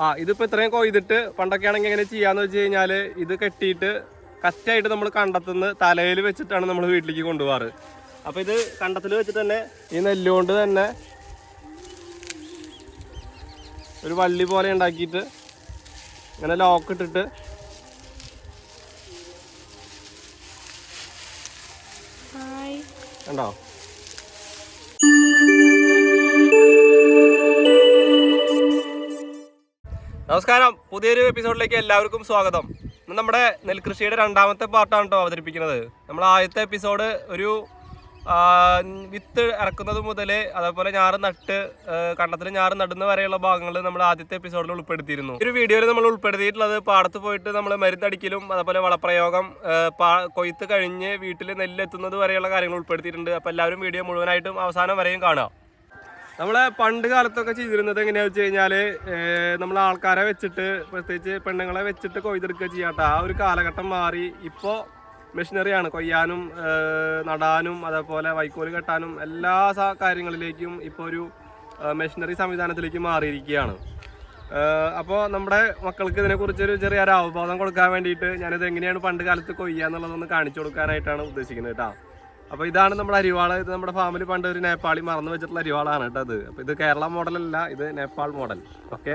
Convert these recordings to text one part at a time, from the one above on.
ആ ഇതിപ്പോ ഇത്രയും കൊയ്തിട്ട് പണ്ടൊക്കെ ആണെങ്കിൽ എങ്ങനെ ചെയ്യാന്ന് വെച്ച് കഴിഞ്ഞാൽ ഇത് കെട്ടിയിട്ട് കറ്റായിട്ട് നമ്മൾ കണ്ടത്തുനിന്ന് തലയിൽ വെച്ചിട്ടാണ് നമ്മൾ വീട്ടിലേക്ക് കൊണ്ടുപോകാറ് അപ്പൊ ഇത് കണ്ടത്തിൽ വെച്ചിട്ട് തന്നെ ഈ നെല്ലുകൊണ്ട് തന്നെ ഒരു വള്ളി പോലെ ഉണ്ടാക്കിയിട്ട് ഇങ്ങനെ ലോക്ക് ഇട്ടിട്ട് ഉണ്ടോ കണ്ടോ? നമസ്കാരം. പുതിയൊരു എപ്പിസോഡിലേക്ക് എല്ലാവർക്കും സ്വാഗതം. ഇന്ന് നമ്മുടെ നെൽകൃഷിയുടെ രണ്ടാമത്തെ പാർട്ടാണ് കേട്ടോ അവതരിപ്പിക്കുന്നത്. നമ്മൾ ആദ്യത്തെ എപ്പിസോഡ് ഒരു വിത്ത് ഇറക്കുന്നത് മുതൽ അതേപോലെ ഞാറ് നട്ട് കണ്ടത്തിൽ ഞാറ് നടുന്ന വരെയുള്ള ഭാഗങ്ങൾ നമ്മൾ ആദ്യത്തെ എപ്പിസോഡിൽ ഉൾപ്പെടുത്തിയിരുന്നു. ഒരു വീഡിയോയിൽ നമ്മൾ ഉൾപ്പെടുത്തിയിട്ടുള്ളത് പാടത്ത് പോയിട്ട് നമ്മൾ മരുന്നടിക്കലും അതേപോലെ വളപ്രയോഗം കൊയ്ത്ത് കഴിഞ്ഞ് വീട്ടിൽ നെല്ലെത്തുന്നത് വരെയുള്ള കാര്യങ്ങൾ ഉൾപ്പെടുത്തിയിട്ടുണ്ട്. അപ്പോൾ എല്ലാവരും വീഡിയോ മുഴുവനായിട്ടും അവസാനം വരെയും കാണുക. നമ്മളെ പണ്ട് കാലത്തൊക്കെ ചെയ്തിരുന്നത് എങ്ങനെയാ വെച്ച് കഴിഞ്ഞാൽ നമ്മൾ ആൾക്കാരെ വെച്ചിട്ട് പ്രത്യേകിച്ച് പെണ്ണുങ്ങളെ വെച്ചിട്ട് കൊയ്തെടുക്കുക ചെയ്യാട്ടോ. ആ ഒരു കാലഘട്ടം മാറി ഇപ്പോൾ മെഷീനറിയാണ് കൊയ്യാനും നടാനും അതേപോലെ വൈക്കോൽ കെട്ടാനും എല്ലാ കാര്യങ്ങളിലേക്കും ഇപ്പോൾ ഒരു മെഷീനറി സംവിധാനത്തിലേക്ക് മാറിയിരിക്കുകയാണ്. അപ്പോൾ നമ്മുടെ മക്കൾക്ക് ഇതിനെക്കുറിച്ച് ഒരു ചെറിയൊരു അവബോധം കൊടുക്കാൻ വേണ്ടിയിട്ട് ഞാനിത് എങ്ങനെയാണ് പണ്ട് കാലത്ത് കൊയ്യുക എന്നുള്ളതൊന്ന് കാണിച്ചു കൊടുക്കാനായിട്ടാണ് ഉദ്ദേശിക്കുന്നത് കേട്ടോ അപ്പോൾ ഇതാണ് നമ്മുടെ അരിവാൾ. ഇത് നമ്മുടെ ഫാമിലി പണ്ട് ഒരു നേപ്പാളി മറന്നു വെച്ചിട്ടുള്ള അരിവാളാണ് കേട്ടോ അത് അപ്പോൾ ഇത് കേരള മോഡൽ അല്ല ഇത് നേപ്പാൾ മോഡൽ. ഓക്കെ?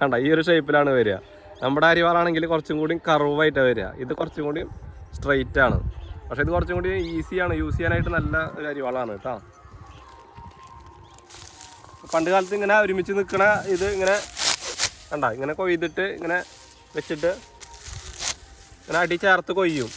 കണ്ട ഈ ഒരു ഷേപ്പിലാണ് വരിക. നമ്മുടെ അരിവാളാണെങ്കിൽ കുറച്ചും കൂടി കർവായിട്ടാണ് വരിക. ഇത് കുറച്ചും കൂടി സ്ട്രെയിറ്റ് ആണ്. പക്ഷെ ഇത് കുറച്ചും കൂടി ഈസിയാണ് യൂസ് ചെയ്യാനായിട്ട് നല്ല ഒരു അരിവാളാണ് കേട്ടോ. പണ്ട് കാലത്ത് ഇങ്ങനെ ഒരുമിച്ച് നിൽക്കണ ഇത് ഇങ്ങനെ കണ്ട ഇങ്ങനെ കൊയ്തിട്ട് ഇങ്ങനെ വെച്ചിട്ട് ഇങ്ങനെ അടി ചേർത്ത് കൊയ്യും.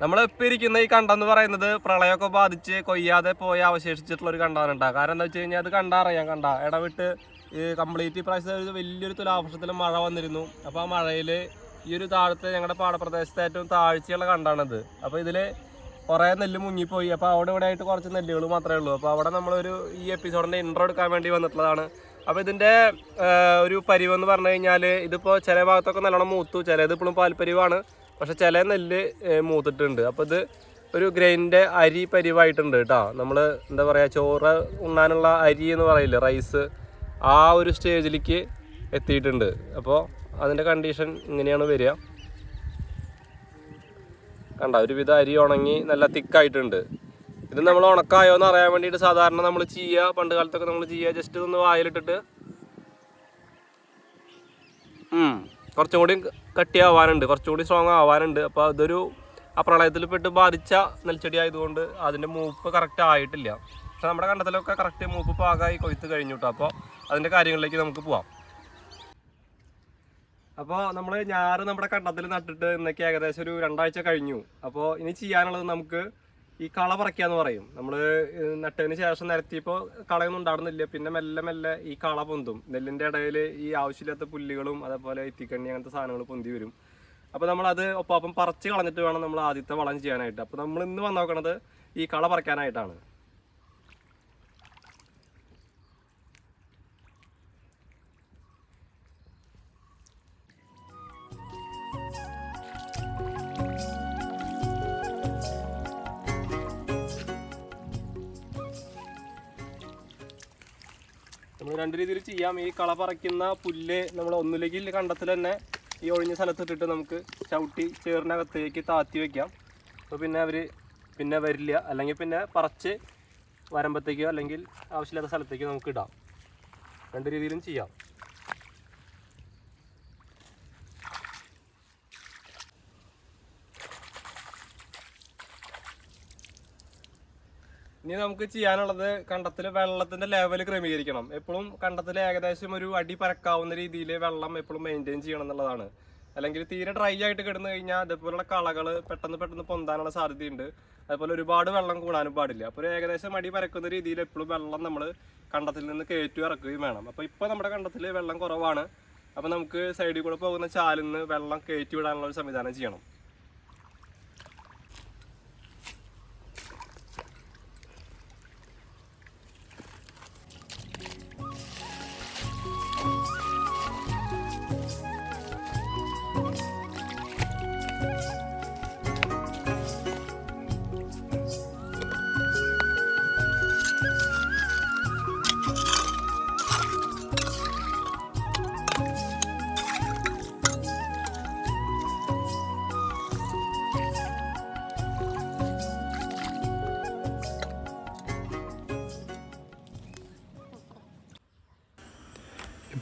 നമ്മൾ ഇപ്പം ഇരിക്കുന്ന ഈ കണ്ടെന്ന് പറയുന്നത് പ്രളയമൊക്കെ ബാധിച്ച് കൊയ്യാതെ പോയി അവശേഷിച്ചിട്ടുള്ള ഒരു കണ്ടാണ് കേട്ടോ. കാരണം എന്താ വെച്ച് കഴിഞ്ഞാൽ അത് കണ്ടറിയാം കണ്ട. ഇടവിട്ട് കംപ്ലീറ്റ് പ്രാവശ്യം ഒരു വലിയൊരു തുലാവർഷത്തിൽ മഴ വന്നിരുന്നു. അപ്പോൾ ആ മഴയിൽ ഈ ഒരു താഴത്തെ ഞങ്ങളുടെ പാടപ്രദേശത്തെ ഏറ്റവും താഴ്ചയുള്ള കണ്ടാണിത്. അപ്പോൾ ഇതിൽ കുറേ നെല്ല് മുങ്ങിപ്പോയി. അപ്പോൾ അവിടെ ഇവിടെ ആയിട്ട് കുറച്ച് നെല്ലുകൾ മാത്രമേ ഉള്ളൂ. അപ്പോൾ അവിടെ നമ്മളൊരു ഈ എപ്പിസോഡിന്റെ ഇൻട്രോ എടുക്കാൻ വേണ്ടി വന്നിട്ടുള്ളതാണ്. അപ്പോൾ ഇതിന്റെ ഒരു പരിവെന്ന് പറഞ്ഞു കഴിഞ്ഞാൽ ഇതിപ്പോൾ ചില ഭാഗത്തൊക്കെ നല്ലോണം മൂത്തു. ചിലത് ഇപ്പോഴും പാൽപ്പരിവാണ്. പക്ഷെ ചില നെല്ല് മൂത്തിട്ടുണ്ട്. അപ്പോൾ ഇത് ഒരു ഗ്രൈന്റെ അരി പരിവായിട്ടുണ്ട് കേട്ടോ. നമ്മൾ എന്താ പറയുക ചോറ് ഉണ്ണാനുള്ള അരി എന്ന് പറയില്ലേ റൈസ് ആ ഒരു സ്റ്റേജിലേക്ക് എത്തിയിട്ടുണ്ട്. അപ്പോൾ അതിന്റെ കണ്ടീഷൻ ഇങ്ങനെയാണ് വരിക. കണ്ട ഒരുവിധം അരി ഉണങ്ങി നല്ല തിക്കായിട്ടുണ്ട്. ഇത് നമ്മൾ ഉണക്കായോ എന്ന് അറിയാൻ വേണ്ടിയിട്ട് സാധാരണ നമ്മൾ ചെയ്യുക. പണ്ട് കാലത്തൊക്കെ നമ്മൾ ചെയ്യുക. ജസ്റ്റ് ഒന്ന് വായിലിട്ടിട്ട്. കുറച്ചും കൂടി കട്ടിയാവാനുണ്ട് കുറച്ചുകൂടി സ്ട്രോങ് ആവാനുണ്ട് അപ്പോൾ അതൊരു ആ പ്രളയത്തിൽ പെട്ട് ബാധിച്ച നെൽച്ചെടി ആയതുകൊണ്ട് അതിന്റെ മൂപ്പ് കറക്റ്റ് ആയിട്ടില്ല. പക്ഷെ നമ്മുടെ കണ്ടത്തിലൊക്കെ കറക്റ്റ് മൂപ്പ് പാകമായി കൊയ്ത്ത് കഴിഞ്ഞു കേട്ടോ അപ്പോൾ അതിന്റെ കാര്യങ്ങളിലേക്ക് നമുക്ക് പോവാം. അപ്പോൾ നമ്മൾ ഞാറ് നമ്മുടെ കണ്ടത്തിൽ നട്ടിട്ട് ഇന്നൊക്കെ ഏകദേശം ഒരു രണ്ടാഴ്ച കഴിഞ്ഞു. അപ്പോൾ ഇനി ചെയ്യാനുള്ളത് നമുക്ക് ഈ കള പറിക്കാന്ന് പറയും. നമ്മൾ നട്ടതിന് ശേഷം നിരത്തിയപ്പോൾ കളയൊന്നും ഉണ്ടാവുന്നില്ല പിന്നെ മെല്ലെ മെല്ലെ ഈ കള പൊന്തും. നെല്ലിന്റെ ഇടയിൽ ഈ ആവശ്യമില്ലാത്ത പുല്ലുകളും അതേപോലെ ഇത്തിക്കണ്ണി അങ്ങനത്തെ സാധനങ്ങൾ പൊന്തി വരും. അപ്പോൾ നമ്മളത് ഒപ്പം പറിച്ച് കളഞ്ഞിട്ട് വേണം നമ്മൾ ആദ്യത്തെ വളം ചെയ്യാനായിട്ട്. അപ്പോൾ നമ്മൾ ഇന്ന് വന്നോക്കണത് ഈ കള പറിക്കാനായിട്ടാണ്. നമ്മൾ രണ്ട് രീതിയിൽ ചെയ്യാം. ഈ കള പറിക്കുന്ന പുല്ല് നമ്മൾ ഒന്നിലേക്ക് കണ്ടത്തിൽ തന്നെ ഈ ഒഴിഞ്ഞ സ്ഥലത്ത് ഇട്ടിട്ട് നമുക്ക് ചവിട്ടി ചേറിനകത്തേക്ക് താത്തി വെക്കാം. അപ്പോൾ പിന്നെ അവർ പിന്നെ വരില്ല. അല്ലെങ്കിൽ പിന്നെ പറിച്ച് വരമ്പത്തേക്കോ അല്ലെങ്കിൽ ആവശ്യമില്ലാത്ത സ്ഥലത്തേക്കോ നമുക്ക് ഇടാം. രണ്ട് രീതിയിലും ചെയ്യാം. ഇനി നമുക്ക് ചെയ്യാനുള്ളത് കണ്ടത്തിൽ വെള്ളത്തിന്റെ ലെവൽ ക്രമീകരിക്കണം. എപ്പോഴും കണ്ടത്തിൽ ഏകദേശം ഒരു അടി പരക്കാവുന്ന രീതിയിൽ വെള്ളം എപ്പോഴും മെയിന്റെയിൻ ചെയ്യണം എന്നുള്ളതാണ്. അല്ലെങ്കിൽ തീരെ ഡ്രൈ ആയിട്ട് കിടന്നു കഴിഞ്ഞാൽ അതേപോലുള്ള കളകൾ പെട്ടെന്ന് പെട്ടെന്ന് പൊന്താനുള്ള സാധ്യതയുണ്ട്. അതുപോലെ ഒരുപാട് വെള്ളം കൂടാനും പാടില്ല. അപ്പോൾ ഒരു ഏകദേശം അടി പരക്കുന്ന രീതിയിൽ എപ്പോഴും വെള്ളം നമ്മൾ കണ്ടത്തിൽ നിന്ന് കയറ്റി ഇറക്കുകയും വേണം. അപ്പോൾ ഇപ്പോൾ നമ്മുടെ കണ്ടത്തിൽ വെള്ളം കുറവാണ്. അപ്പോൾ നമുക്ക് സൈഡിൽ കൂടെ പോകുന്ന ചാലിൽ നിന്ന് വെള്ളം കയറ്റി വിടാനുള്ള ഒരു സംവിധാനം ചെയ്യണം.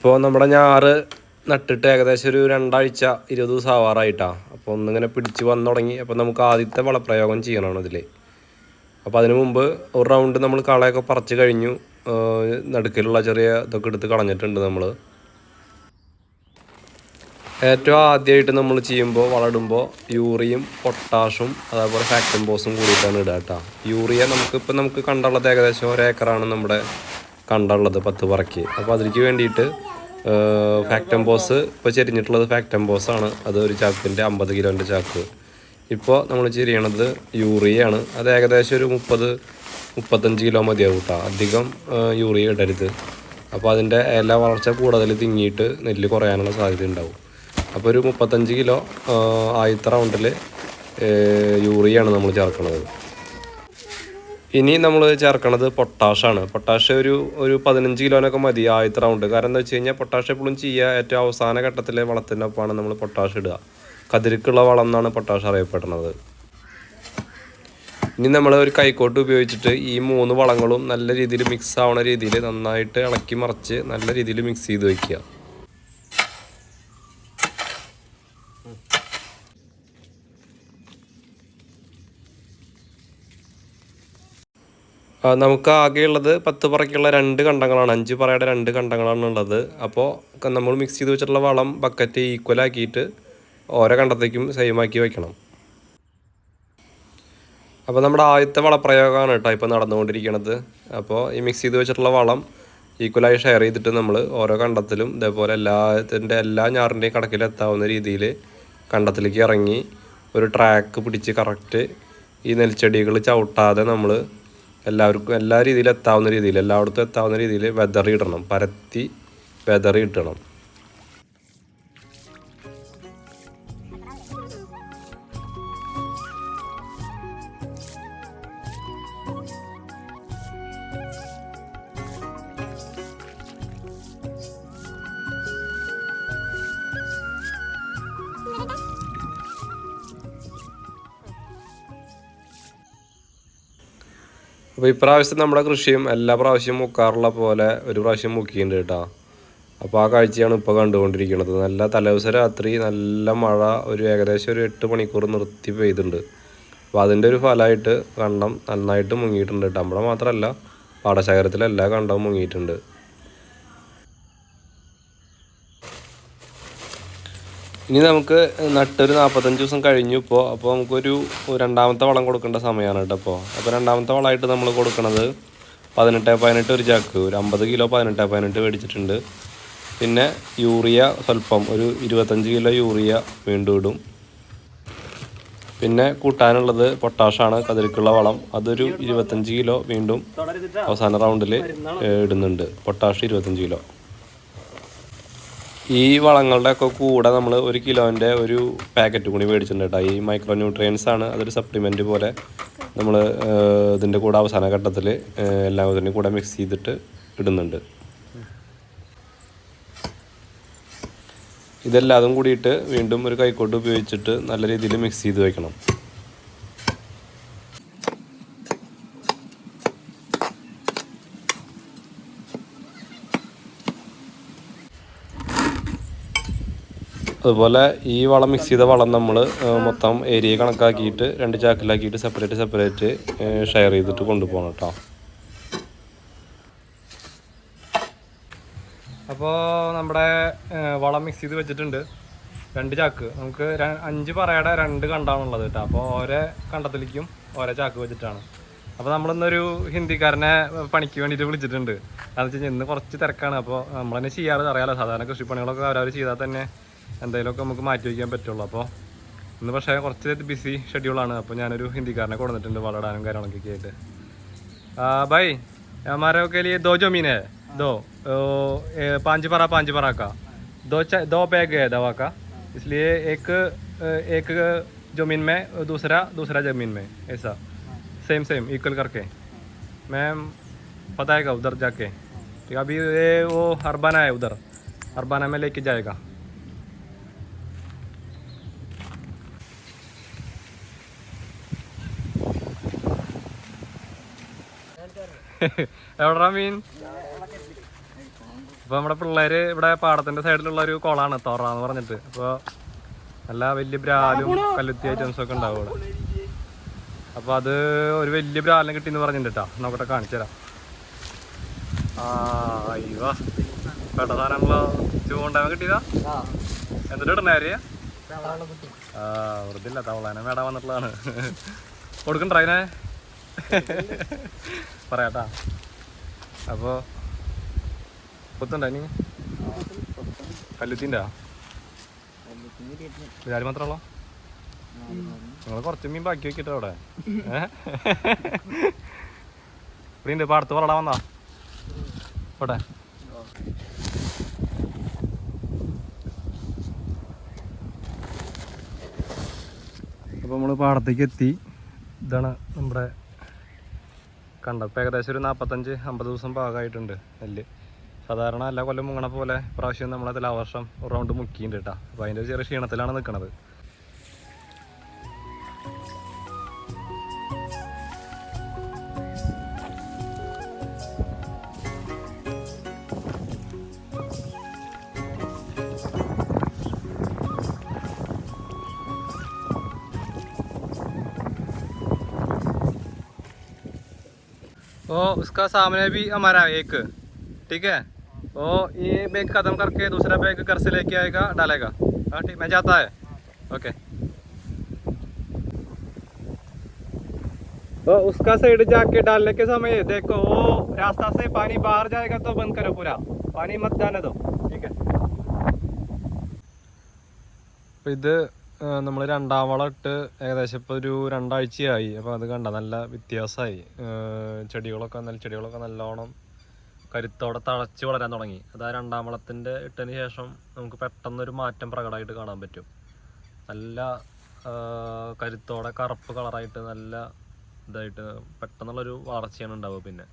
ഇപ്പോൾ നമ്മുടെ ഞാറ് നട്ടിട്ട് ഏകദേശം ഒരു രണ്ടാഴ്ച ഇരുപത് ദിവസം ആവാറായിട്ടാണ് അപ്പോൾ ഒന്നിങ്ങനെ പിടിച്ച് വന്നു തുടങ്ങി. അപ്പോൾ നമുക്ക് ആദ്യത്തെ വളപ്രയോഗം ചെയ്യണമാണ് ഇതിൽ അപ്പോൾ അതിനു മുമ്പ് ഒരു റൗണ്ട് നമ്മൾ കളയൊക്കെ പറിച്ച് കഴിഞ്ഞു. നടുക്കിലുള്ള ചെറിയ ഇതൊക്കെ എടുത്ത് കളഞ്ഞിട്ടുണ്ട് നമ്മൾ ഏറ്റവും ആദ്യമായിട്ട് നമ്മൾ ചെയ്യുമ്പോൾ വളടുമ്പോൾ യൂറിയും പൊട്ടാഷും അതേപോലെ ഫാക്ടംബോസും കൂടിയിട്ടാണ് ഇടുക കേട്ടോ. യൂറിയ നമുക്കിപ്പോൾ നമുക്ക് കണ്ടുള്ളത് ഏകദേശം ഒരേക്കറാണ് നമ്മുടെ കണ്ടുള്ളത് പത്ത് പറക്കി. അപ്പോൾ അതിലേക്ക് വേണ്ടിയിട്ട് ഫാക്ടംബോസ് ഇപ്പോൾ ചെരിഞ്ഞിട്ടുള്ളത് ഫാക്ടംബോസ് ആണ്. അത് ഒരു ചാക്കിന്റെ അമ്പത് കിലോന്റെ ചാക്ക്. ഇപ്പോൾ നമ്മൾ ചെരിയണത് യൂറിയയാണ്. അത് ഏകദേശം ഒരു മുപ്പത് മുപ്പത്തഞ്ച് കിലോ മതിയാവും കേട്ടോ അധികം യൂറിയ ഇടരുത്. അപ്പോൾ അതിന്റെ ഇല വളർച്ച കൂടുതൽ തിങ്ങിയിട്ട് നെല്ല് കുറയാനുള്ള സാധ്യത ഉണ്ടാവും. അപ്പോൾ ഒരു മുപ്പത്തഞ്ച് കിലോ ആദ്യത്തെ റൗണ്ടിൽ യൂറിയാണ് നമ്മൾ ചേർക്കുന്നത് ഇനി നമ്മൾ ചേർക്കണത് പൊട്ടാഷാണ് പൊട്ടാഷ് ഒരു ഒരു പതിനഞ്ച് കിലോനൊക്കെ മതി ആദ്യത്തെ റൗണ്ട് കാരണം എന്താ വെച്ച് കഴിഞ്ഞാൽ പൊട്ടാഷ് എപ്പോഴും ചെയ്യുക ഏറ്റവും അവസാന ഘട്ടത്തിലെ വളത്തിന്റെ ഒപ്പമാണ് നമ്മൾ പൊട്ടാഷ് ഇടുക. കതിരിക്കുള്ള വളം എന്നാണ് പൊട്ടാഷ് അറിയപ്പെടുന്നത്. ഇനി നമ്മൾ ഒരു കൈക്കോട്ട് ഉപയോഗിച്ചിട്ട് ഈ മൂന്ന് വളങ്ങളും നല്ല രീതിയിൽ മിക്സ് ആവുന്ന രീതിയിൽ നന്നായിട്ട് ഇളക്കി മറിച്ച് നല്ല രീതിയിൽ മിക്സ് ചെയ്ത് വയ്ക്കുക നമുക്ക് ആകെയുള്ളത് പത്ത് പറയ്ക്കുള്ള രണ്ട് കണ്ടങ്ങളാണ് അഞ്ച് പറയുടെ രണ്ട് കണ്ടങ്ങളാണ് ഉള്ളത്. അപ്പോൾ നമ്മൾ മിക്സ് ചെയ്ത് വെച്ചിട്ടുള്ള വളം ബക്കറ്റ് ഈക്വൽ ആക്കിയിട്ട് ഓരോ കണ്ടത്തേക്കും സെയിം ആക്കി വയ്ക്കണം അപ്പോൾ നമ്മുടെ ആദ്യത്തെ വളപ്രയോഗമാണ് കേട്ടോ ഇപ്പോൾ നടന്നുകൊണ്ടിരിക്കുന്നത് അപ്പോൾ ഈ മിക്സ് ചെയ്ത് വെച്ചിട്ടുള്ള വളം ഈക്വലായി ഷെയർ ചെയ്തിട്ട് നമ്മൾ ഓരോ കണ്ടത്തിലും ഇതേപോലെ എല്ലാത്തിന്റെ എല്ലാ ഞാറിന്റെയും കടക്കിലെത്താവുന്ന രീതിയിൽ കണ്ടത്തിലേക്ക് ഇറങ്ങി ഒരു ട്രാക്ക് പിടിച്ച് കറക്റ്റ് ഈ നെൽച്ചെടികൾ ചവിട്ടാതെ നമ്മൾ എല്ലാവർക്കും എല്ലാ രീതിയിലും എത്താവുന്ന രീതിയിൽ എല്ലായിടത്തും എത്താവുന്ന രീതിയിൽ വെതറിയിടണം പരത്തി വെതറി അപ്പോൾ ഇപ്രാവശ്യം നമ്മുടെ കൃഷിയും എല്ലാ പ്രാവശ്യവും മുക്കാറുള്ള പോലെ ഒരു പ്രാവശ്യം മുക്കിയിട്ടുണ്ട് കേട്ടോ. അപ്പോൾ ആ കാഴ്ചയാണ് ഇപ്പോൾ കണ്ടുകൊണ്ടിരിക്കുന്നത്. നല്ല തലേദിവസം രാത്രി നല്ല മഴ ഒരു ഏകദേശം ഒരു എട്ട് മണിക്കൂർ നിർത്തി പെയ്തിട്ടുണ്ട്. അപ്പോൾ അതിന്റെ ഒരു ഫലമായിട്ട് കണ്ടം നന്നായിട്ട് മുങ്ങിയിട്ടുണ്ട് കേട്ടോ. നമ്മുടെ മാത്രമല്ല പാടശേഖരത്തിലെല്ലാം കണ്ടവും മുങ്ങിയിട്ടുണ്ട്. ഇനി നമുക്ക് നട്ടൊരു നാൽപ്പത്തഞ്ച് ദിവസം കഴിഞ്ഞു ഇപ്പോൾ അപ്പോൾ നമുക്കൊരു രണ്ടാമത്തെ വളം കൊടുക്കേണ്ട സമയമാണ് കേട്ടോ അപ്പോൾ അപ്പോൾ രണ്ടാമത്തെ വളമായിട്ട് നമ്മൾ കൊടുക്കുന്നത് പതിനെട്ട് പതിനെട്ട് ഒരു ചാക്ക്. ഒരു അമ്പത് കിലോ പതിനെട്ട് പതിനെട്ട് മേടിച്ചിട്ടുണ്ട്. പിന്നെ യൂറിയ സ്വല്പം ഒരു ഇരുപത്തഞ്ച് കിലോ യൂറിയ വീണ്ടും ഇടും. പിന്നെ കൂട്ടാനുള്ളത് പൊട്ടാഷാണ് കതിരിക്കുള്ള വളം. അതൊരു ഇരുപത്തഞ്ച് കിലോ വീണ്ടും അവസാന റൗണ്ടിൽ ഇടുന്നുണ്ട്. പൊട്ടാഷ് ഇരുപത്തഞ്ച് കിലോ. ഈ വളങ്ങളുടെ ഒക്കെ കൂടെ നമ്മൾ ഒരു കിലോന്റെ ഒരു പാക്കറ്റ് കൂടി മേടിച്ചിട്ടുണ്ട് കേട്ടോ. ഈ മൈക്രോ ന്യൂട്രിയൻസ് ആണ് അതൊരു സപ്ലിമെന്റ് പോലെ നമ്മൾ ഇതിന്റെ കൂടെ അവസാന ഘട്ടത്തിൽ എല്ലാം ഇതിന്റെ കൂടെ മിക്സ് ചെയ്തിട്ട് ഇടുന്നുണ്ട്. ഇതെല്ലാതും കൂടിയിട്ട് വീണ്ടും ഒരു കൈക്കോട്ട് ഉപയോഗിച്ചിട്ട് നല്ല രീതിയിൽ മിക്സ് ചെയ്ത് വെക്കണം. അതുപോലെ ഈ വളം മിക്സ് ചെയ്ത വളം നമ്മൾ മൊത്തം ഏരിയ കണക്കാക്കിയിട്ട് രണ്ട് ചാക്കിലാക്കിയിട്ട് സെപ്പറേറ്റ് സെപ്പറേറ്റ് ഷെയർ ചെയ്തിട്ട് കൊണ്ടുപോകണം കേട്ടോ അപ്പോൾ നമ്മുടെ വളം മിക്സ് ചെയ്ത് വെച്ചിട്ടുണ്ട്. രണ്ട് ചാക്ക്. നമുക്ക് അഞ്ച് പറയുടെ രണ്ട് കണ്ടാണുള്ളത് കേട്ടോ അപ്പോൾ ഓരോ കണ്ടത്തിലേക്കും ഓരോ ചാക്ക് വെച്ചിട്ടാണ്. അപ്പോൾ നമ്മളിന്നൊരു ഹിന്ദിക്കാരനെ പണിക്ക് വേണ്ടിയിട്ട് വിളിച്ചിട്ടുണ്ട്. അതെന്ന് വെച്ച് കഴിഞ്ഞാൽ ഇന്ന് കുറച്ച് തിരക്കാണ്. അപ്പോൾ നമ്മളെന്നെ ചെയ്യാറ് അറിയാലോ. സാധാരണ കൃഷിപ്പണികളൊക്കെ അവരവർ ചെയ്താൽ തന്നെ എന്തെങ്കിലുമൊക്കെ നമുക്ക് മാറ്റി വയ്ക്കാൻ പറ്റുള്ളൂ അപ്പോൾ ഇന്ന് പക്ഷേ കുറച്ച് ബിസി ഷെഡ്യൂളാണ് അപ്പോൾ ഞാനൊരു ഹിന്ദിക്കാരനെ കൊടുത്തിട്ടുണ്ട് വളടാനും കാര്യങ്ങളൊക്കെ ആയിട്ട് आ, भाई हमारे के लिए दो जमीन है दो ओ, ए, पाँच परा पाँच परा का दो चा, दो बैग है दवा का इसलिए एक अ, एक जमीन में दूसरा दूसरा जमीन में ऐसा सेम सेम इक्वल करके मैम बताएगा उधर जाके ठीक है अभी ये वो हरबाना है उधर हरबाना में लेके जाएगा എവിടാ മീൻ? ഇപ്പൊ നമ്മുടെ പിള്ളേര് ഇവിടെ പാടത്തിന്റെ സൈഡിലുള്ള ഒരു കുളമാണ് തൊറ എന്ന് പറഞ്ഞിട്ട്. അപ്പൊ നല്ല വലിയ ബ്രാലും കല്ലുത്തി ഐറ്റംസ് ഒക്കെ ഉണ്ടാവും ഇവിടെ അപ്പൊ അത് ഒരു വലിയ ബ്രാലിനെ കിട്ടിയെന്ന് പറഞ്ഞിട്ടാ കേട്ടോ നോക്കട്ടെ കാണിച്ചു തരാം. ആ അയ്യോ. പെട്ട സാധനങ്ങളോ? ചൂണ്ടാവാൻ കിട്ടിയതാ? എന്നിട്ട് ഇടണേ ആ വെറുതെ ഇല്ല തവളാനെ മേടാൻ വന്നിട്ടുള്ളതാണ്. കൊടുക്കണ്ട അതിനെ പറയാട്ടാ. അപ്പോ കൊത്തുണ്ടോ ഇനി? കല്ലുത്തിന്റെ വിചാരി മാത്രമല്ലോ നിങ്ങൾ കുറച്ച് മീൻ ബാക്കി വെക്കിട്ടോ അവിടെ. ഇവിടെ ഇപ്പൊ പാടത്ത് പറടാ വന്നാ? പോട്ടെ. അപ്പോൾ നമ്മൾ പാടത്തേക്ക് എത്തി. ഇതാണ് നമ്മുടെ കണ്ടത് ഇപ്പോൾ ഏകദേശം ഒരു നാൽപ്പത്തഞ്ച് അമ്പത് ദിവസം പാകമായിട്ടുണ്ട് നെല്ല്. സാധാരണ എല്ലാ കൊല്ലം മുങ്ങണ പോലെ പ്രാവശ്യം നമ്മളതിൽ ആ വർഷം റൗണ്ട് മുക്കിയിട്ടുണ്ട് കേട്ടോ അപ്പോൾ അതിന്റെ ചെറിയ ക്ഷീണത്തിലാണ് നിൽക്കുന്നത് उसका सामने भी हमारा एक, ठीक है? और ये बैग ख़त्म करके दूसरा बैग घर से लेके आएगा, डालेगा। हाँ ठीक, मैं जाता है। ओके तो उसका साइड जाके डालने के समय देखो वो रास्ता से पानी बाहर जाएगा तो बंद करो पूरा। पानी मत जाने दो, ठीक है? तो इधर നമ്മൾ രണ്ടാം വളം ഇട്ട് ഏകദേശം ഇപ്പോൾ ഒരു രണ്ടാഴ്ചയായി. അപ്പോൾ അത് കണ്ട നല്ല വ്യത്യാസമായി ചെടികളൊക്കെ നല്ല ചെടികളൊക്കെ നല്ലോണം കരുത്തോടെ തളച്ച് വളരാൻ തുടങ്ങി. അത് ആ രണ്ടാം വളത്തിന്റെ ഇട്ടതിന് ശേഷം നമുക്ക് പെട്ടെന്നൊരു മാറ്റം പ്രകടമായിട്ട് കാണാൻ പറ്റും. നല്ല കരുത്തോടെ കറുപ്പ് കളറായിട്ട് നല്ല ഇതായിട്ട് പെട്ടെന്നുള്ളൊരു വളർച്ചയാണ് ഉണ്ടാവുക പിന്നെ.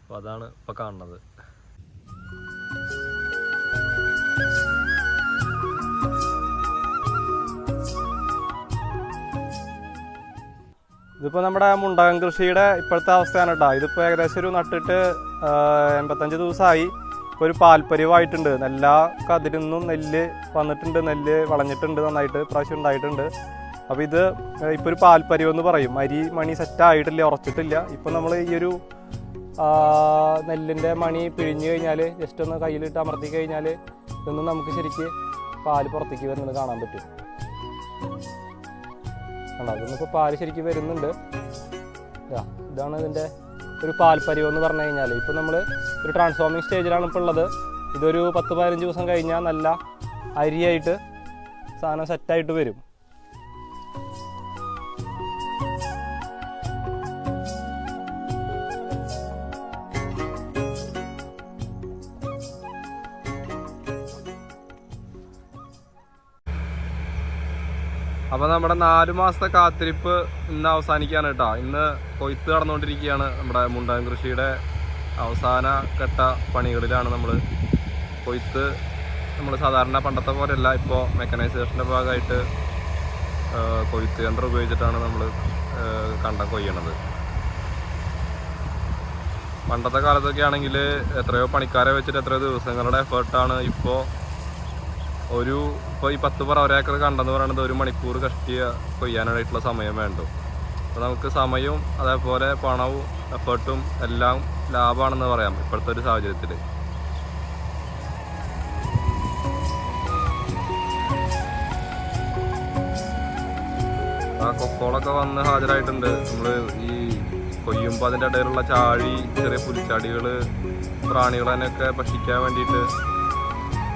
അപ്പോൾ അതാണ് ഇപ്പോൾ കാണുന്നത്. ഇതിപ്പോൾ നമ്മുടെ മുണ്ടകം കൃഷിയുടെ ഇപ്പോഴത്തെ അവസ്ഥയാണ് കേട്ടോ ഇതിപ്പോൾ ഏകദേശം ഒരു നട്ടിട്ട് എൺപത്തഞ്ച് ദിവസമായി ഒരു പാൽപ്പരിവായിട്ടുണ്ട്. നല്ല കതിരുന്നും നെല്ല് വന്നിട്ടുണ്ട്. നെല്ല് വളഞ്ഞിട്ടുണ്ട് നന്നായിട്ട് പ്രാവശ്യം ഉണ്ടായിട്ടുണ്ട്. അപ്പോൾ ഇത് ഇപ്പോൾ ഒരു പാൽപ്പരിവ് എന്ന് പറയും. അരി മണി സെറ്റ് ആയിട്ടില്ല ഉറച്ചിട്ടില്ല. ഇപ്പോൾ നമ്മൾ ഈ ഒരു നെല്ലിന്റെ മണി പിഴിഞ്ഞു കഴിഞ്ഞാൽ ജസ്റ്റ് ഒന്ന് കയ്യിലിട്ട് അമർത്തി കഴിഞ്ഞാൽ ഇതൊന്നും നമുക്ക് ശരിക്ക് പാൽ പുറത്തേക്ക് വരുന്നത് കാണാൻ പറ്റും. കണ്ടോ ഇതൊന്നിപ്പോൾ പാൽ ശരിക്കും വരുന്നുണ്ട്. ഇതാ, ഇതാണ് ഇതിന്റെ ഒരു പാൽപ്പരിവ് എന്ന് പറഞ്ഞു കഴിഞ്ഞാൽ ഇപ്പം നമ്മൾ ഒരു ട്രാൻസ്ഫോമിങ് സ്റ്റേജിലാണ് ഇപ്പോൾ ഉള്ളത്. ഇതൊരു പത്ത് പതിനഞ്ച് ദിവസം കഴിഞ്ഞാൽ നല്ല അരിയായിട്ട് സാധനം സെറ്റായിട്ട് വരും. നമ്മുടെ നാല് മാസത്തെ കാത്തിരിപ്പ് ഇന്ന് അവസാനിക്കുകയാണ് കേട്ടോ. ഇന്ന് കൊയ്ത്ത് നടന്നുകൊണ്ടിരിക്കുകയാണ് നമ്മുടെ മുണ്ടൻ കൃഷിയുടെ അവസാന ഘട്ട പണികളിലാണ് നമ്മൾ കൊയ്ത്ത് നമ്മൾ സാധാരണ പണ്ടത്തെ പോലെയല്ല ഇപ്പോൾ മെക്കനൈസേഷന്റെ ഭാഗമായിട്ട് കൊയ്ത്ത് യന്ത്രം ഉപയോഗിച്ചിട്ടാണ് നമ്മൾ കണ്ട കൊയ്യണത്. പണ്ടത്തെ കാലത്തൊക്കെ ആണെങ്കിൽ എത്രയോ പണിക്കാരെ വെച്ചിട്ട് എത്രയോ ദിവസങ്ങളുടെ എഫേർട്ടാണ് ഇപ്പോൾ ഒരു ഇപ്പോൾ ഈ പത്ത് പറ ഒരേക്കർ കണ്ടെന്ന് പറയുന്നത് ഒരു മണിക്കൂർ കഷ്ടിയ കൊയ്യാനായിട്ടുള്ള സമയം വേണ്ടു. അപ്പോൾ നമുക്ക് സമയവും അതേപോലെ പണവും എഫേർട്ടും എല്ലാം ലാഭമാണെന്ന് പറയാം ഇപ്പോഴത്തെ ഒരു സാഹചര്യത്തിൽ ആ കൊക്കോളൊക്കെ വന്ന് ഹാജരായിട്ടുണ്ട്. നമ്മൾ ഈ കൊയ്യുമ്പോൾ അതിന്റെ ഇടയിലുള്ള ചാഴി ചെറിയ പുലിച്ചാടികൾ പ്രാണികൾ ഭക്ഷിക്കാൻ വേണ്ടിയിട്ട്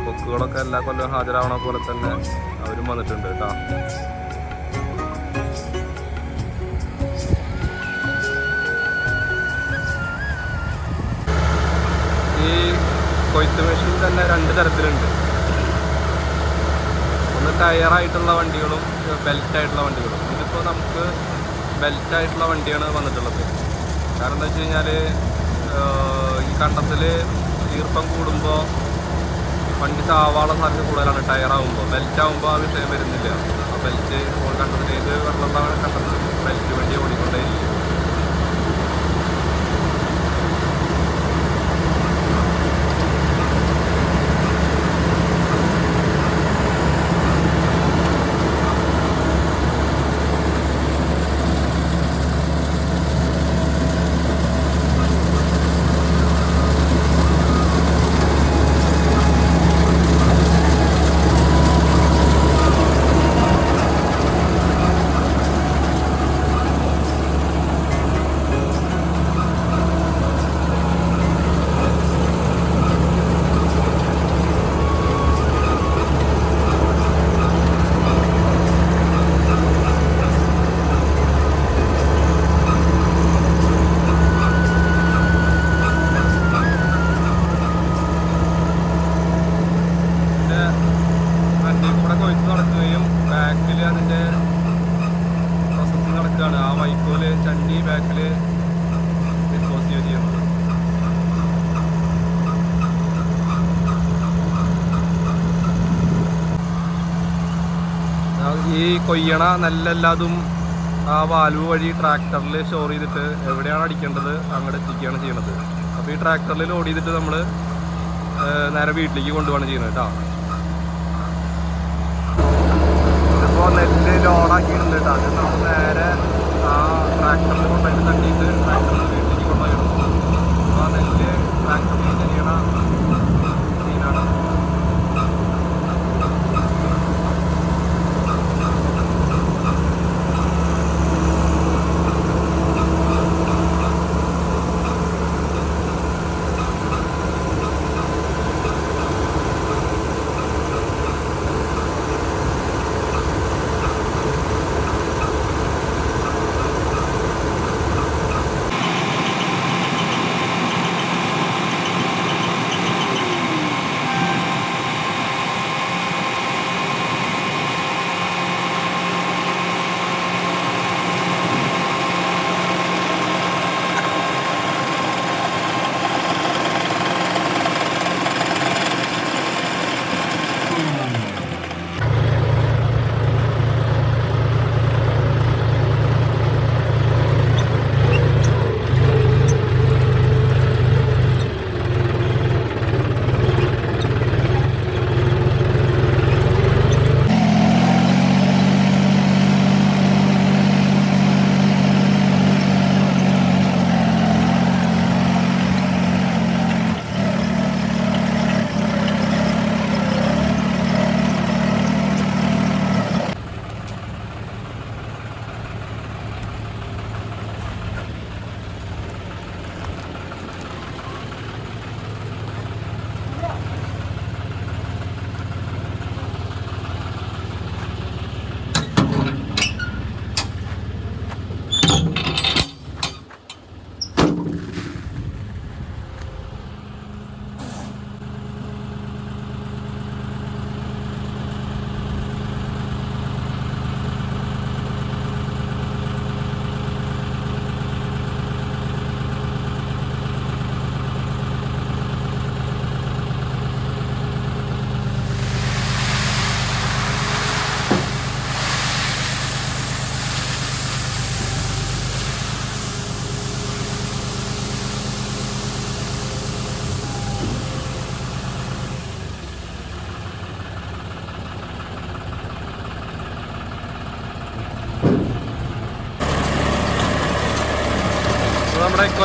കൊക്കുകളൊക്കെ എല്ലാ കൊല്ലവും ഹാജരാവണ പോലെ തന്നെ അവരും വന്നിട്ടുണ്ട് കേട്ടോ. ഈ കൊയ്ത്ത് മെഷീൻ തന്നെ രണ്ട് തരത്തിലുണ്ട്. ഒന്ന് ടയറായിട്ടുള്ള വണ്ടികളും ബെൽറ്റ് ആയിട്ടുള്ള വണ്ടികളും. ഇതിപ്പോൾ നമുക്ക് ബെൽറ്റ് ആയിട്ടുള്ള വണ്ടിയാണ് വന്നിട്ടുള്ളത്. കാരണം എന്താ വെച്ച് കഴിഞ്ഞാൽ ഈ കണ്ടത്തിൽ ഈർപ്പം കൂടുമ്പോൾ വണ്ടി താവാനുള്ള സാധ്യത കൂടുതലാണ് ടയറാകുമ്പോൾ ബെൽറ്റ് ആകുമ്പോൾ ആ വിഷയം വരുന്നില്ല. ആ ബെൽറ്റ് കണ്ടത് ഏത് വെള്ളം കണ്ടത്? ബെൽറ്റ് വണ്ടി ഓടിക്കൊണ്ടേയിരിക്കും ബാക്കിൽ ഡിസ്പോസ് ചെയ്യുക ചെയ്യുന്നത് ആ, ഈ കൊയ്യണ നെല്ലെല്ലാതും ആ വാൽവ് വഴി ട്രാക്ടറിൽ സ്റ്റോർ ചെയ്തിട്ട് എവിടെയാണ് അടിക്കേണ്ടത് അങ്ങോട്ട് എത്തിക്കുകയാണ് ചെയ്യണത് അപ്പോൾ ഈ ട്രാക്ടറിൽ ലോഡ് ചെയ്തിട്ട് നമ്മൾ നേരെ വീട്ടിലേക്ക് കൊണ്ടുപോവാണ് ചെയ്യുന്നത് കേട്ടോ ഇതിപ്പോൾ നെല്ല് ലോഡാക്കിയിട്ടുണ്ട് കേട്ടോ അത് നമ്മൾ നേരെ ആ ട്രാക്ടറിൽ കൊണ്ടുപോയിട്ട് തട്ടിയിട്ട് ട്രാക്ടറിൽ വീട്ടിലേക്ക് കൊണ്ടുപോയി ആ നെല്ല് ട്രാക്ടറിൽ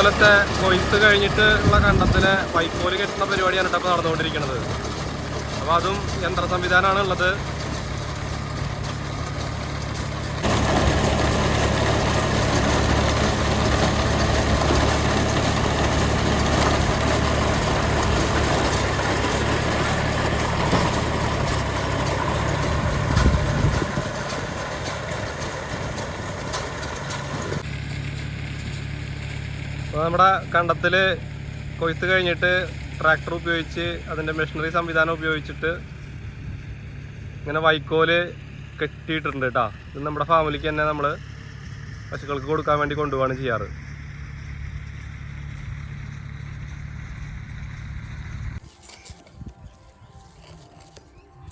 നമ്മുടെ കൊയ്ത്ത് കഴിഞ്ഞിട്ട് ഉള്ള കണ്ടത്തിലെ വൈക്കോൽ കെട്ടുന്ന പരിപാടിയാണ് ഇട്ടപ്പോൾ നടന്നുകൊണ്ടിരിക്കുന്നത്. അപ്പോൾ അതും യന്ത്ര സംവിധാനമാണ് ഉള്ളത് നമ്മുടെ കണ്ടത്തിൽ കൊയ്ത്ത് കഴിഞ്ഞിട്ട് ട്രാക്ടർ ഉപയോഗിച്ച് അതിന്റെ മെഷീനറി സംവിധാനം ഉപയോഗിച്ചിട്ട് ഇങ്ങനെ വൈക്കോൽ കെട്ടിയിട്ടുണ്ട് കേട്ടോ ഇത് നമ്മുടെ ഫാമിലിക്ക് തന്നെ നമ്മൾ പശുക്കൾക്ക് കൊടുക്കാൻ വേണ്ടി കൊണ്ടുപോവാണ് ചെയ്യാറ്.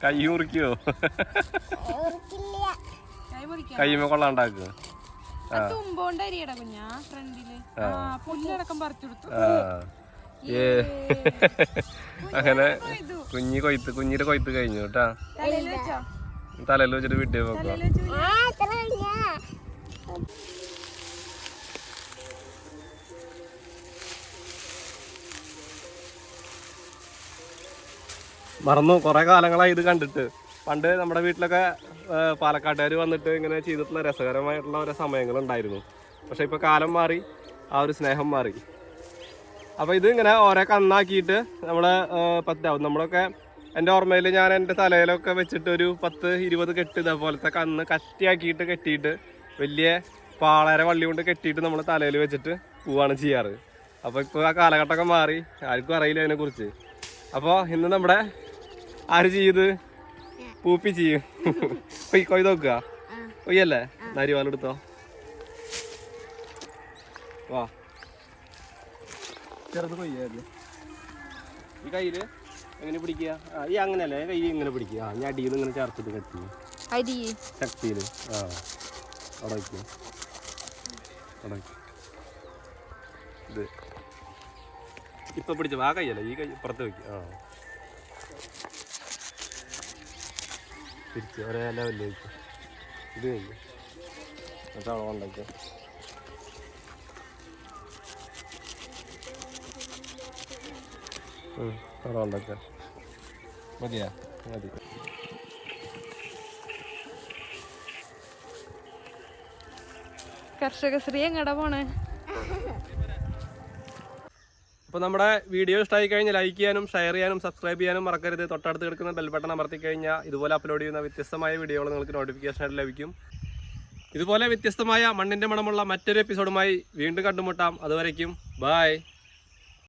കൈ മുറിക്കോ? കൈ മുറിക്കാം കൈമ കൊള്ളാണ്ടാക്കുക തുമ്പോണ്ട് അരിയട കുഞ്ഞാ ഫ്രണ്ടിൽ. പുല്ലടക്കം അങ്ങനെ കുഞ്ഞി കൊയ്ത്ത് കുഞ്ഞിന്റെ കൊയ്ത്ത് കഴിഞ്ഞു കേട്ടാ. തലയിൽ വെച്ചോ? തലയിൽ വെച്ചിട്ട് വീട്ടിൽ തലയിൽ വെച്ച് മറന്നു. കൊറേ കാലങ്ങളായി ഇത് കണ്ടിട്ട്. പണ്ട് നമ്മുടെ വീട്ടിലൊക്കെ പാലക്കാട്ടുകാർ വന്നിട്ട് ഇങ്ങനെ ചെയ്തിട്ടുള്ള രസകരമായിട്ടുള്ള ഓരോ സമയങ്ങളുണ്ടായിരുന്നു. പക്ഷെ ഇപ്പോൾ കാലം മാറി ആ ഒരു സ്നേഹം മാറി. അപ്പോൾ ഇത് ഇങ്ങനെ ഓരോ കന്നാക്കിയിട്ട് നമ്മൾ പത്താവും നമ്മളൊക്കെ എന്റെ ഓർമ്മയിൽ ഞാൻ എന്റെ തലയിലൊക്കെ വെച്ചിട്ട് ഒരു പത്ത് ഇരുപത് കെട്ട് ഇതേപോലത്തെ കന്ന് കട്ടിയാക്കിയിട്ട് കെട്ടിയിട്ട് വലിയ പാളര വള്ളി കൊണ്ട് കെട്ടിയിട്ട് നമ്മൾ തലയിൽ വെച്ചിട്ട് പോവാണ് ചെയ്യാറ്. അപ്പോൾ ഇപ്പോൾ ആ കാലഘട്ടമൊക്കെ മാറി ആർക്കും അറിയില്ല അതിനെക്കുറിച്ച് അപ്പോൾ ഇന്ന് നമ്മുടെ ആര് ചെയ്ത് പൂപ്പി ചെയ്യും കൊയ് കൊയ്ത് നോക്കുക കൊയ്യല്ലേ നരിവാലെടുത്തോ വാ. ചെറുത് കൊയ്യായിരുന്നു ഈ കയ്യിൽ എങ്ങനെ പിടിക്കുക? ആ ഈ അങ്ങനെയല്ലേ. കൈ ഇങ്ങനെ പിടിക്കുക. ആ ഞാൻ അടിയിൽ നിന്ന് ഇങ്ങനെ ചേർത്തിട്ട് കെട്ടി അരി ശക്തിയിൽ ആ. അവിടെ വയ്ക്കും അവിടെ ഇത്. ഇപ്പൊ പിടിച്ച? ആ കൈയല്ല ഈ കൈ പുറത്ത് വയ്ക്കും ആ. തിരിച്ച് ഒരേ ലെവലിൽ വയ്ക്കും ഇത് കഴിഞ്ഞു. എന്നിട്ട് അവിടെ ഉണ്ടാക്കുക അവിടെ ഉണ്ടാക്കുക മതിയാ? മതി. കർഷകശ്രീ എങ്ങടെ പോണേ? അപ്പോൾ നമ്മുടെ വീഡിയോ ഇഷ്ടമായി കഴിഞ്ഞാൽ ലൈക്ക് ചെയ്യാനും ഷെയർ ചെയ്യാനും സബ്സ്ക്രൈബ് ചെയ്യാനും മറക്കരുത്. തൊട്ടടുത്ത് കിടക്കുന്ന ബെൽ ബട്ടൺ അമർത്തി കഴിഞ്ഞാൽ ഇതുപോലെ അപ്ലോഡ് ചെയ്യുന്ന വ്യത്യസ്തമായ വീഡിയോകൾ നിങ്ങൾക്ക് നോട്ടിഫിക്കേഷൻ ആയിട്ട് ലഭിക്കും. ഇതുപോലെ വ്യത്യസ്തമായ മണ്ണിന്റെ മണമുള്ള മറ്റൊരു എപ്പിസോഡുമായി വീണ്ടും കണ്ടുമുട്ടാം. അതുവരയ്ക്കും ബായ്